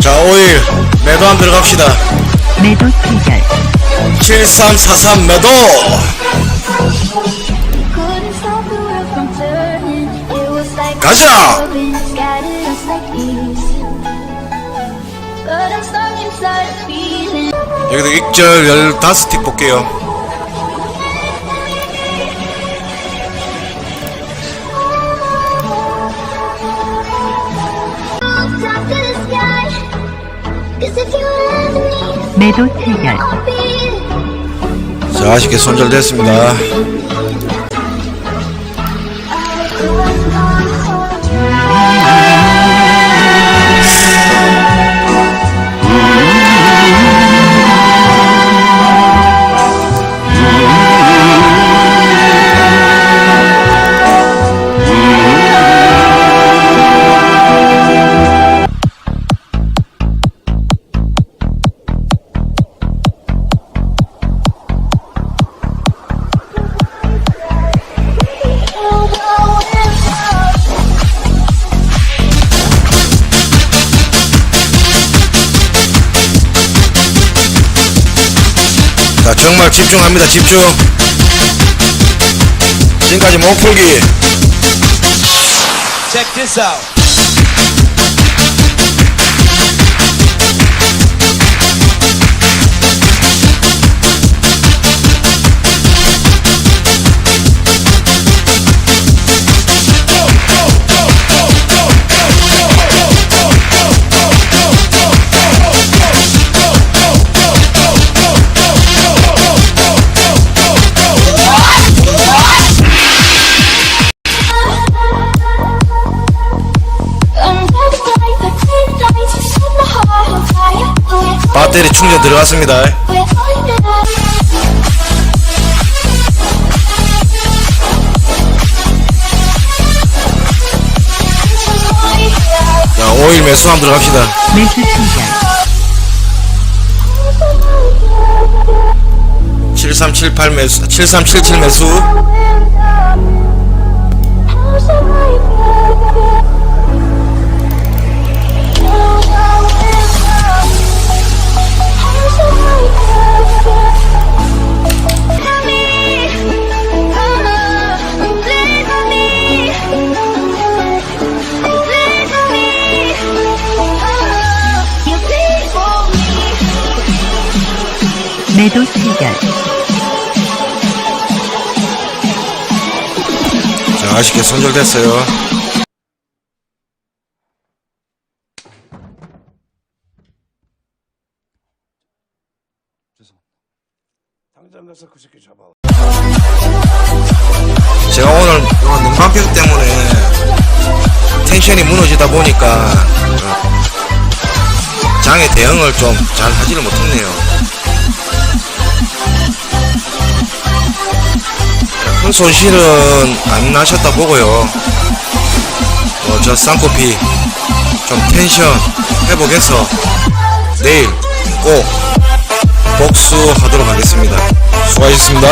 자 5일 매도 한 들어갑시다 매도 체결 7343 매도 가자! 여기도 익절 15스틱 볼게요 매도 체결. 자 아쉽게 손절됐습니다 정말 집중합니다 집중 지금까지 몸풀기 Check this out. 배터리 충전 들어갔습니다. 자 5일 매수 한번 들어갑시다. 매수 체결 7378 매수 7377 매수 매도 체결 자 아쉽게 손절됐어요. 제가 오늘 요 눈감격 때문에 텐션이 무너지다 보니까 어, 장애 대응을 좀 잘 하지를 못했네요. 손실은 안 나셨다 보고요. 어, 저 쌍코피 좀 텐션 회복해서 내일 꼭 복수하도록 하겠습니다. 수고하셨습니다.